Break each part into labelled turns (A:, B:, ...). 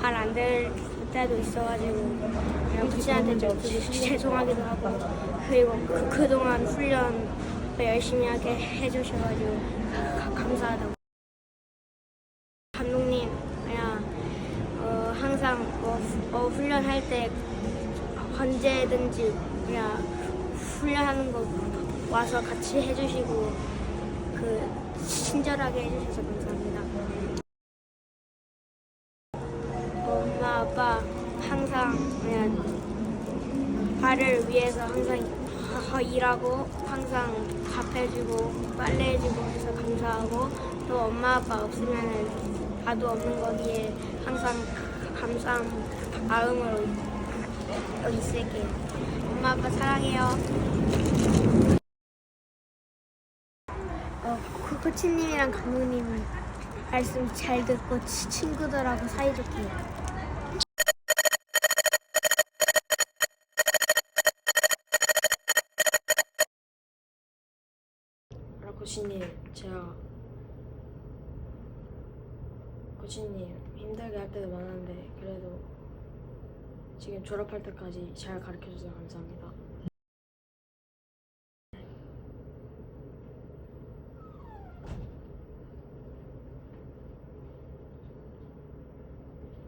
A: 말안들 때도 있어가지고 그냥 코치한테 좀 죄송하기도 하고 그리고 그, 그동안 훈련 열심히 하게 해주셔가지고 가- 감사하다고 감독님 그냥 어, 항상 뭐 후- 어, 훈련할 때 언제든지 그냥 훈련하는 거 와서 같이 해주시고 그 친절하게 해주셔서 감사합니다. 발을 위해서 항상 일하고 항상 밥 해주고 빨래 해주고 해서 감사하고 또 엄마 아빠 없으면 봐도 없는 거기에 항상 감사한 마음으로 있을게요. 엄마 아빠 사랑해요. 어, 코- 코치님이랑 감독님 말씀 잘 듣고 치- 친구들하고 사이좋게
B: 아, 코치님, 제가 코치님 힘들게 할 때도 많았는데 그래도 지금 졸업할 때까지 잘 가르쳐줘서 감사합니다.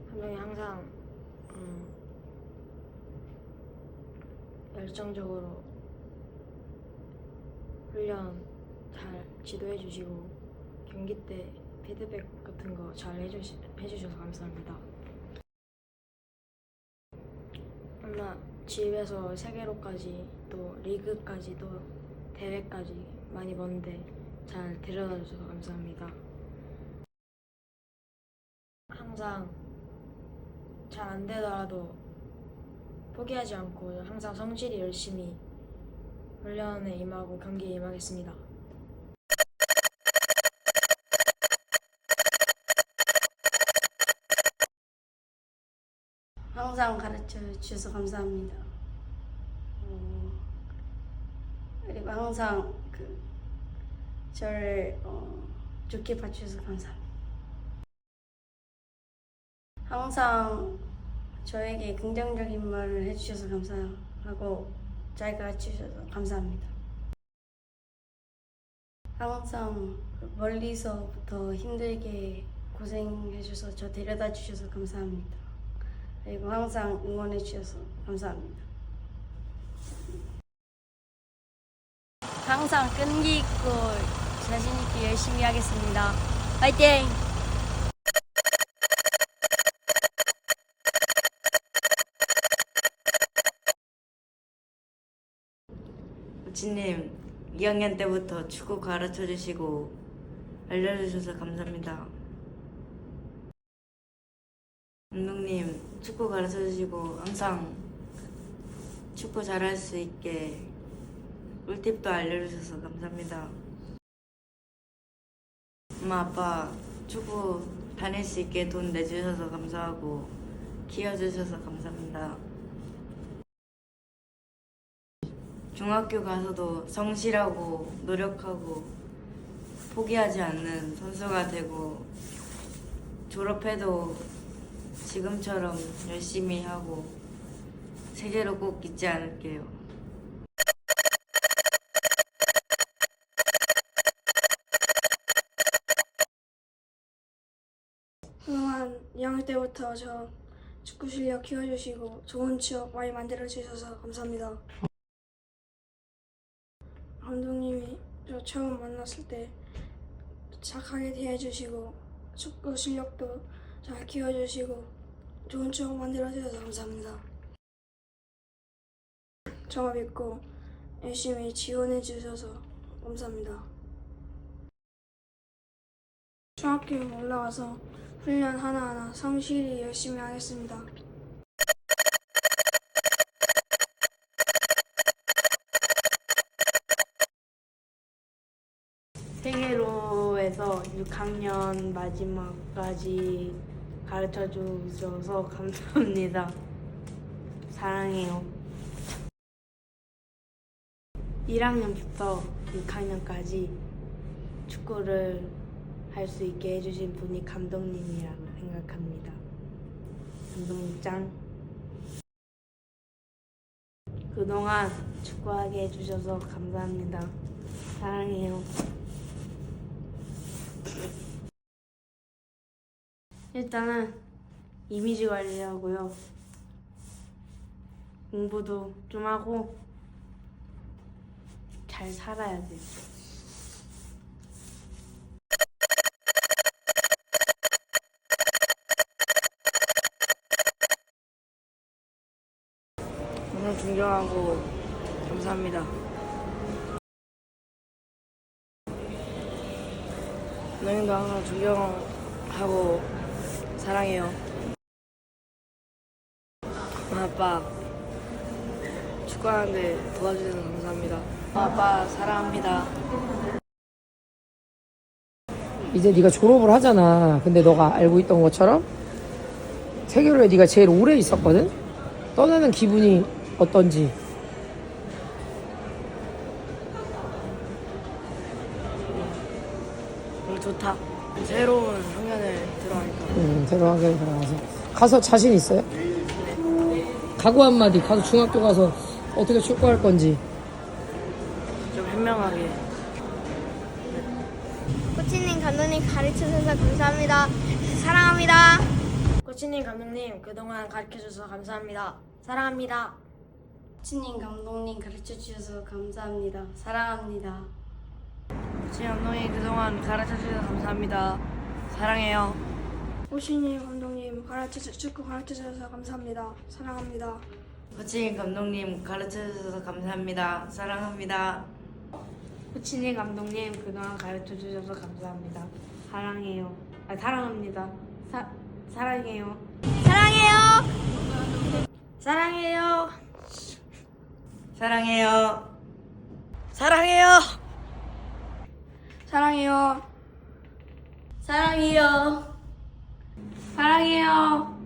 B: 감독이 항상 음, 열정적으로 훈련 잘 지도해 주시고 경기 때 피드백 같은 거 잘 해주시, 해주셔서 감사합니다. 아마 집에서 세계로까지 또 리그까지 또 대회까지 많이 먼데 잘 데려다 주셔서 감사합니다. 항상 잘 안 되더라도 포기하지 않고 항상 성실히 열심히 훈련에 임하고 경기에 임하겠습니다.
C: 항상 가르쳐 주셔서 감사합니다. 어, 그리고 항상 그 저를 어, 좋게 봐주셔서 감사합니다. 항상 저에게 긍정적인 말을 해주셔서 감사하고 잘 가르쳐 주셔서 감사합니다. 항상 그 멀리서부터 힘들게 고생해 주셔서 저 데려다 주셔서 감사합니다. 그리고 항상 응원해 주셔서 감사합니다.
D: 항상 끈기 있고 자신 있게 열심히 하겠습니다. 화이팅!
E: 코치님 2학년 때부터 축구 가르쳐 주시고 알려주셔서 감사합니다. 감독님 축구 가르쳐 주시고 항상 축구 잘할 수 있게 꿀팁도 알려주셔서 감사합니다. 엄마 아빠 축구 다닐 수 있게 돈 내주셔서 감사하고 키워주셔서 감사합니다. 중학교 가서도 성실하고 노력하고 포기하지 않는 선수가 되고 졸업해도 지금처럼 열심히 하고 세계로 꼭 잊지 않을게요.
A: 그동안 2학년 때부터 저 축구 실력 키워주시고 좋은 추억 많이 만들어 주셔서 감사합니다. 감독님이 저 처음 만났을 때 착하게 대해주시고 축구 실력도 잘 키워주시고 좋은 추억 만들어 주셔서 감사합니다. 저 믿고 열심히 지원해 주셔서 감사합니다. 중학교 올라와서 훈련 하나하나 성실히 열심히 하겠습니다.
B: 세계로에서 6학년 마지막까지 가르쳐 주셔서 감사합니다. 사랑해요. 1학년부터 6학년까지 축구를 할 수 있게 해주신 분이 감독님이라고 생각합니다.
F: 감독장 그동안 축구하게 해주셔서 감사합니다. 사랑해요. 일단은 이미지 관리하고요. 공부도 좀 하고 잘 살아야 돼요. 항상 존경하고 감사합니다. 너희도 항상 존경하고 사랑해요. 엄마, 아빠 축구하는데 도와주셔서 감사합니다. 엄마, 아빠 사랑합니다.
G: 이제 네가 졸업을 하잖아. 근데 너가 알고 있던 것처럼 세계로에 네가 제일 오래 있었거든. 떠나는 기분이 어떤지.
F: 음, 좋다. 새로운 학년을 들어가니까
G: 음, 대로하게 들어가서 가서 자신 있어요? 각오 한마디. 가서 중학교 가서 어떻게 축구할 건지.
F: 좀 현명하게
A: 코치님, 감독님 가르쳐주셔서 감사합니다. 사랑합니다.
F: 코치님 감독님 그동안 가르쳐줘서 감사합니다. 사랑합니다.
C: 코치님, 감독님 가르쳐 주셔서 감사합니다. 사랑합니다.
F: 코치님 감독님 그동안 가르쳐주셔서 감사합니다. 사랑해요.
H: 호시님 감독님 가르쳐 축구 가르쳐 주셔서 감사합니다. 사랑합니다.
E: 코치님 감독님 가르쳐주셔서 감사합니다. 사랑합니다.
F: 코치님 감독님 그동안 가르쳐 주셔서 감사합니다. 사랑해요. 아 사랑합니다. 사 사랑해요.
A: 사랑해요.
F: 사랑해요.
E: 사랑해요.
F: 사랑해요.
H: 사랑해요.
F: 사랑해요. 사랑해요.